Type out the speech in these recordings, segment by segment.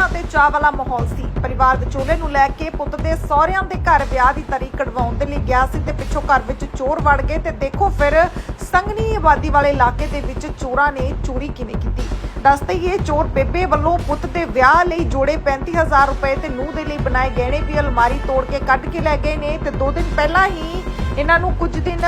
ਖੁਸ਼ੀਆਂ ਤੇ ਚਾਹ ਵਾਲਾ ਮਾਹੌਲ ਸੀ। ਪਰਿਵਾਰ ਵਿਚੋਲੇ ਨੂੰ ਲੈ ਕੇ ਪੁੱਤ ਦੇ ਸਹੁਰਿਆਂ ਦੇ ਘਰ ਵਿਆਹ ਦੀ ਤਾਰੀਖ ਕਢਵਾਉਣ ਦੇ ਲਈ ਗਿਆ ਸੀ ਤੇ ਪਿੱਛੋਂ ਘਰ ਵਿੱਚ ਚੋਰ ਵੜ ਗਏ ਤੇ ਦੇਖੋ ਫਿਰ ਸੰਗਨੀ ਆਬਾਦੀ ਵਾਲੇ ਇਲਾਕੇ ਦੇ ਵਿੱਚ ਚੋਰਾਂ ਨੇ ਚੋਰੀ ਕਿਵੇਂ ਕੀਤੀ? ਦੱਸ ਹੀ ਚੋਰ ਬੇਬੇ ਵੱਲੋਂ ਪੁੱਤ ਦੇ ਵਿਆਹ ਲਈ ਜੋੜੇ 35000 ਰੁਪਏ ਤੇ ਨੂੰਹ ਦੇ ਲਈ ਬਣਾਏ ਗਹਿਣੇ ਵੀ ਅਲਮਾਰੀ ਤੋੜ ਕੇ ਕੱਢ ਕੇ ਲੈ ਗਏ ਨੇ ਤੇ 2 ਦਿਨ ਪਹਿਲਾਂ ਹੀ ਇਹਨਾਂ ਨੂੰ ਕੁਝ ਦਿਨ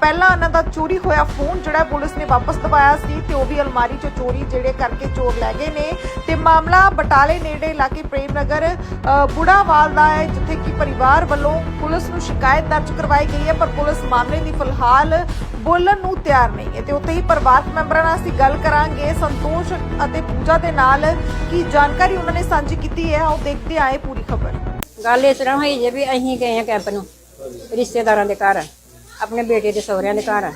ਪਹਿਲਾਂ ਇਹਨਾਂ ਦਾ ਚੋਰੀ ਹੋਇਆ ਫੋਨ ਜਿਹੜਾ ਪੁਲਿਸ ਨੇ ਵਾਪਸ ਦਵਾਇਆ ਸੀ ਤੇ ਉਹ ਵੀ ਅਲਮਾਰੀ ਚੋਂ ਚੋਰੀ ਜਿਹੜੇ ਕਰਕੇ ਚੋਰ ਲੈ ਗਏ ਨੇ। ਤੇ ਮਾਮਲਾ ਬਟਾਲੇ ਨੇੜੇ ਇਲਾਕੇ ਪ੍ਰੇਮ ਨਗਰ ਬੁੜਾਵਾਲ ਦਾ ਹੈ, ਜਿੱਥੇ ਕਿ ਪਰਿਵਾਰ ਵੱਲੋਂ ਪੁਲਿਸ ਨੂੰ ਸ਼ਿਕਾਇਤ ਦਰਜ ਕਰਵਾਈ ਗਈ ਹੈ, ਪਰ ਪੁਲਿਸ ਮਾਮਲੇ ਦੀ ਫਿਲਹਾਲ ਬੋਲਣ ਨੂੰ ਤਿਆਰ ਨਹੀਂ ਹੈ। ਤੇ ਉੱਥੇ ਹੀ ਪਰਿਵਾਰ ਮੈਂਬਰਾਂ ਨਾਲ ਅਸੀਂ ਗੱਲ ਕਰਾਂਗੇ। ਸੰਤੋਸ਼ ਅਤੇ ਪੂਜਾ ਦੇ ਨਾਲ ਕੀ ਜਾਣਕਾਰੀ ਉਹਨਾਂ ਨੇ ਸਾਂਝੀ ਕੀਤੀ ਹੈ ਉਹ ਦੇਖਦੇ ਆਏ ਪੂਰੀ ਖਬਰ। ਗੱਲ ਇਸ ਤਰ੍ਹਾਂ ਹੋਈ ਜੇ ਵੀ ਅਸੀਂ ਗਏ ਆ ਕੈਂਪ ਨੂੰ। ਰਿਸ਼ਤੇਦਾਰਾਂ ਦੇ ਘਰ, ਆਪਣੇ ਬੇਟੇ ਦੇ ਸਹੁਰਿਆਂ ਦੇ ਘਰ।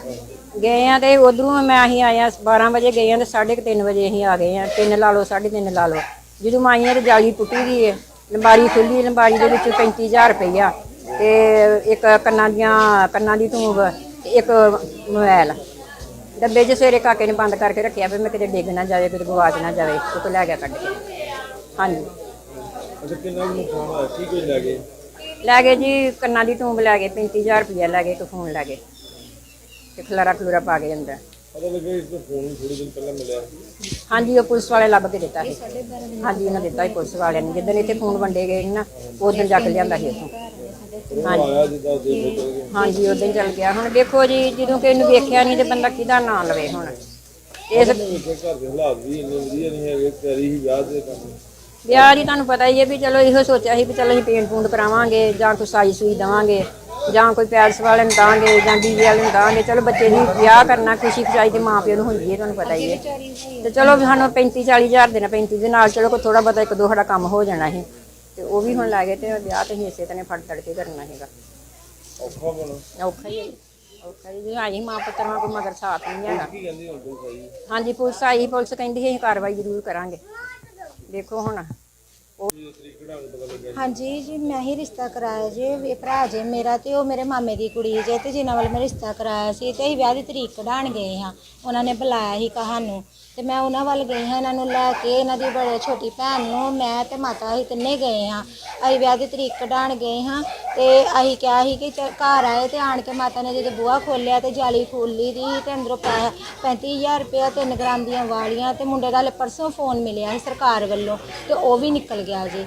ਗਏ ਆ ਤੇ ਉਧਰੋਂ ਮੈਂ ਅਸੀਂ ਆਇਆ 12 ਵਜੇ ਗਏ ਆ ਤੇ 3:30 ਵਜੇ ਅਸੀਂ ਆ ਗਏ ਆ। 3 ਲਾ ਲਓ 3:30 ਲਾ ਲਓ। ਜਦੋਂ ਮੈਂ ਆਈ ਤੇ ਜਾਲੀ ਟੁੱਟੀ ਗਈ ਹੈ ਲੰਬਾਰੀ ਖੁੱਲੀ ਲੰਬਾਰੀ ਦੇ ਵਿੱਚ 35000 ਰੁਪਈਆ ਤੇ ਇੱਕ ਕੰਨਾਂ ਦੀਆਂ, ਕੰਨਾਂ ਦੀ ਧੂਬ ਤੇ ਇੱਕ ਮੋਬਾਈਲ ਡੱਬੇ 'ਚ ਸਵੇਰੇ ਕਾਕੇ ਨੇ ਬੰਦ ਕਰਕੇ ਰੱਖਿਆ ਵੀ ਮੈਂ ਕਿਤੇ ਡਿੱਗ ਨਾ ਜਾਵੇ, ਕਿਤੇ ਗਵਾਚ ਨਾ ਜਾਵੇ ਉਹ ਤੋਂ ਲੈ ਗਿਆ ਕੱਢ ਕੇ। ਹਾਂਜੀ। ਅੱਛਾ, ਕਿੰਨਾ ਨੁਕਸਾਨ ਹੋਇਆ? ਕੀ ਕੁਝ ਲੈ ਗਏ? ਲੈ ਗਏ ਜੀ ਕੰਨਾਂ ਦੀ ਟੂੰਬ ਲੈ ਗਏ 35000 ਰੁਪਇਆ ਲੈ ਗਏ ਇੱਕ ਫੋਨ ਲੈ ਗਏ। ਤੇ ਖਲਾਰਾ ਖਲੂਰਾ ਪਾ ਕੇ ਅੰਦਰ। ਪਤਾ ਲੱਗਾ ਇਸ ਦਾ ਫੋਨ ਵੀ ਥੋੜੇ ਦਿਨ ਪਹਿਲਾਂ ਮਿਲਿਆ। ਹਾਂਜੀ ਉਹ ਪੁਲਿਸ ਵਾਲੇ ਲੱਭ ਕੇ ਦਿੱਤਾ ਸੀ। ਹਾਂਜੀ ਉਹਨਾਂ ਦਿੱਤਾ ਸੀ ਪੁਲਿਸ ਵਾਲਿਆਂ ਨੇ। ਜਿੱਦਣ ਇੱਥੇ ਫੋਨ ਵੰਡੇ ਗਏ ਸੀ ਨਾ ਉਦੋਂ ਜਾ ਕੇ ਲਿਆਂਦਾ ਸੀ ਉੱਥੋਂ ਉਹ ਆਇਆ ਜਿੱਦਾਂ ਦੇ ਹੋ ਗਏ। ਹਾਂਜੀ ਉਦੋਂ ਚੱਲ ਗਿਆ। ਹੁਣ ਦੇਖੋ ਜੀ ਜਦੋਂ ਕਿ ਇਹਨੂੰ ਵੇਖਿਆ ਨਹੀਂ ਤੇ ਬੰਦਾ ਕਿਹਦਾ ਨਾਂ ਲਵੇ ਹੁਣ। ਇਸ ਘਰ ਦੇ ਹਾਲਾਤ ਵੀ ਇੰਨੇ ਵਧੀਆ ਨਹੀਂ ਹੈਗੇ ਤਿਆਰੀ ਹੀ ਵਿਆਹ ਦੇ ਕੰਮ। ਵਿਆਹ ਦੀ ਤੁਹਾਨੂੰ ਪਤਾ ਹੀ ਹੈ ਵੀ ਚਲੋ ਇਹੋ ਸੋਚਿਆ ਸੀ ਵੀ ਚਲੋ ਅਸੀਂ ਪੇਂਟ ਪੂੰਟ ਕਰਾਵਾਂਗੇ ਜਾਂ ਕੋਈ ਸਾਈ ਸੂਈ ਦੇਵਾਂਗੇ ਜਾਂ ਕੋਈ ਪੈਲਸ ਵਾਲੇ ਨੂੰ ਦਾਂਗੇ ਜਾਂ ਡੀਜੇ ਵਾਲੇ ਨੂੰ ਦਾਂਗੇ। ਚਲੋ ਬੱਚੇ ਦੀ ਵਿਆਹ ਕਰਨਾ ਖੁਸ਼ੀ ਖੁਸ਼ਾਈ ਤੇ ਮਾਂ ਪਿਓ ਨੂੰ ਹੁੰਦੀ ਹੈ ਤੁਹਾਨੂੰ ਪਤਾ ਹੀ ਹੈ। ਤੇ ਚਲੋ ਵੀ ਸਾਨੂੰ 35 40 ਹਜ਼ਾਰ ਦੇਣਾ 35 ਦੇ ਨਾਲ ਚਲੋ ਕੋਈ ਥੋੜਾ ਬਹੁਤਾ ਇੱਕ ਦੋ ਸਾਡਾ ਕੰਮ ਹੋ ਜਾਣਾ ਸੀ। ਤੇ ਉਹ ਵੀ ਹੁਣ ਲੱਗੇ ਤੇ ਵਿਆਹ ਤੇ ਅਸੀਂ ਇਸੇ ਤਰ੍ਹਾਂ ਫੜ ਤੜ ਕੇ ਕਰਨਾ ਹੈਗਾ ਔਖਾ ਬਣਾ ਔਖਾ ਹੀ ਹੈ ਔਖਾ ਹੀ ਹੈ ਆਈ ਮਾਂ ਪੁੱਤਰਾਂ ਕੋਈ ਮਗਰ ਸਾਥ ਨਹੀਂ ਹੈਗਾ। ਹਾਂਜੀ ਪੁਲਿਸ ਆਈ ਪੁਲਿਸ ਕਹਿੰਦੀ ਅਸੀਂ ਕਾਰਵਾਈ ਜ਼ਰੂਰ ਕਰਾਂਗੇ। ਦੇਖੋ ਹੁਣ। ਹਾਂਜੀ ਜੀ ਮੈਂ ਹੀ ਰਿਸ਼ਤਾ ਕਰਾਇਆ ਜੀ। ਇਹ ਭਰਾ ਜੇ ਮੇਰਾ ਤੇ ਉਹ ਮੇਰੇ ਮਾਮੇ ਦੀ ਕੁੜੀ ਜੇ ਤੇ ਜਿਨ੍ਹਾਂ ਵੱਲ ਮੈਂ ਰਿਸ਼ਤਾ ਕਰਾਇਆ ਸੀ ਤੇ ਅਸੀਂ ਵਿਆਹ ਦੀ ਤਰੀਕ ਕਢਾਣ ਗਏ ਹਾਂ। ਉਹਨਾਂ ਨੇ ਬੁਲਾਇਆ ਸੀ ਕਹਾਨੂੰ। ਤੇ ਮੈਂ ਉਹਨਾਂ ਵੱਲ ਗਈ ਹਾਂ, ਇਹਨਾਂ ਨੂੰ ਲੈ ਕੇ ਇਹਨਾਂ ਦੀ ਬੜੇ ਛੋਟੀ ਭੈਣ ਨੂੰ ਮੈਂ ਤੇ ਮਾਤਾ ਅਸੀਂ ਤਿੰਨੇ ਗਏ ਹਾਂ। ਅਸੀਂ ਵਿਆਹ ਦੀ ਤਰੀਕ ਕਢਾਣ ਗਏ ਹਾਂ ਤੇ ਅਸੀਂ ਕਿਹਾ ਸੀ ਕਿ ਚੱਲ ਘਰ ਆਏ ਤੇ ਆਣ ਕੇ ਮਾਤਾ ਨੇ ਜਦੋਂ ਬੂਹਾ ਖੋਲ੍ਹਿਆ ਤੇ ਜਾਲੀ ਖੋਲੀ ਦੀ ਤੇ ਅੰਦਰੋਂ ਪੈ 35000 ਰੁਪਇਆ 3 ਗ੍ਰਾਮ ਦੀਆਂ ਵਾਲੀਆਂ ਤੇ ਮੁੰਡੇ ਦਾ ਹਲੇ ਪਰਸੋਂ ਫੋਨ ਮਿਲਿਆ ਸੀ ਸਰਕਾਰ ਵੱਲੋਂ ਤੇ ਉਹ ਵੀ ਨਿਕਲ ਗਿਆ ਜੀ।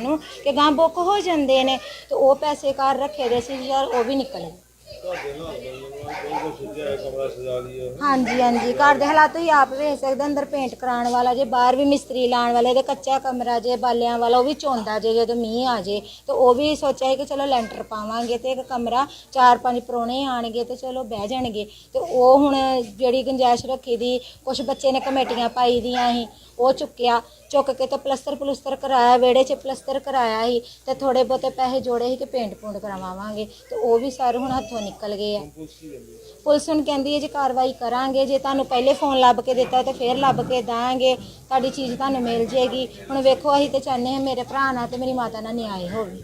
ਨੂੰ ਕਿ ਗਾਂ ਬੁੱਕ ਹੋ ਜਾਂਦੇ ਨੇ ਤੇ ਉਹ ਪੈਸੇ ਘਰ ਰੱਖੇ ਦੇ ਸੀ ਯਾਰ, ਉਹ ਵੀ ਨਿਕਲ ਤੁਹਾਡੇ ਹਾਂਜੀ ਹਾਂਜੀ। ਘਰ ਦੇ ਹਾਲਾਤ ਤੁਸੀਂ ਆਪ ਵੇਖ ਸਕਦੇ ਅੰਦਰ ਪੇਂਟ ਕਰਾਉਣ ਵਾਲਾ ਜੇ, ਬਾਹਰ ਵੀ ਮਿਸਤਰੀ ਲਾਉਣ ਵਾਲੇ ਤੇ ਕੱਚਾ ਕਮਰਾ ਜੇ, ਬਾਲਿਆਂ ਵਾਲਾ, ਉਹ ਵੀ ਚੋਂਦਾ ਜੇ, ਜਦੋਂ ਮੀਂਹ ਆ ਜੇ। ਤੇ ਉਹ ਵੀ ਸੋਚਿਆ ਸੀ ਕਿ ਚਲੋ ਲੈਂਟਰ ਪਾਵਾਂਗੇ ਤੇ ਇੱਕ ਕਮਰਾ, ਚਾਰ ਪੰਜ ਪ੍ਰਾਹੁਣੇ ਆਣਗੇ ਤੇ ਚਲੋ ਬਹਿ ਜਾਣਗੇ। ਤੇ ਉਹ ਹੁਣ ਜਿਹੜੀ ਗੁੰਜਾਇਸ਼ ਰੱਖੀ ਦੀ ਕੁਝ ਬੱਚੇ ਨੇ ਕਮੇਟੀਆਂ ਪਾਈ ਦੀਆਂ ਸੀ। ਉਹ ਚੁੱਕਿਆ। ਚੁੱਕ ਕੇ ਤੇ ਪਲਸਤਰ ਪਲੁਸਤਰ ਕਰਾਇਆ, ਵਿਹੜੇ 'ਚ ਪਲਸਤਰ ਕਰਾਇਆ ਸੀ ਤੇ ਥੋੜੇ ਬਹੁਤੇ ਪੈਸੇ ਜੋੜੇ ਸੀ ਕਿ ਪੇਂਟ ਪੂੰਟ ਕਰਵਾਵਾਂਗੇ। ਤੇ ਉਹ ਵੀ ਸਾਰੇ ਹੁਣ ਹੱਥੋਂ ਨਿਕਲ ਗਏ ਆ। ਪੁਲਿਸ ਹੁਣ ਕਹਿੰਦੀ ਹੈ ਜੇ ਕਾਰਵਾਈ ਕਰਾਂਗੇ। ਜੇ ਤੁਹਾਨੂੰ ਪਹਿਲੇ ਫੋਨ ਲੱਭ ਕੇ ਦਿੱਤਾ ਤੇ ਫੇਰ ਲੱਭ ਕੇ ਦਾਂਗੇ। ਤੁਹਾਡੀ ਚੀਜ਼ ਤੁਹਾਨੂੰ ਮਿਲ ਜੇਗੀ। ਹੁਣ ਵੇਖੋ, ਅਸੀਂ ਤੇ ਚਾਹੁੰਦੇ ਹਾਂ ਮੇਰੇ ਭਰਾ ਨਾਲ ਤੇ ਮੇਰੀ ਮਾਤਾ ਨਾਲ ਨਿਆਂ ਹੋਵੇ।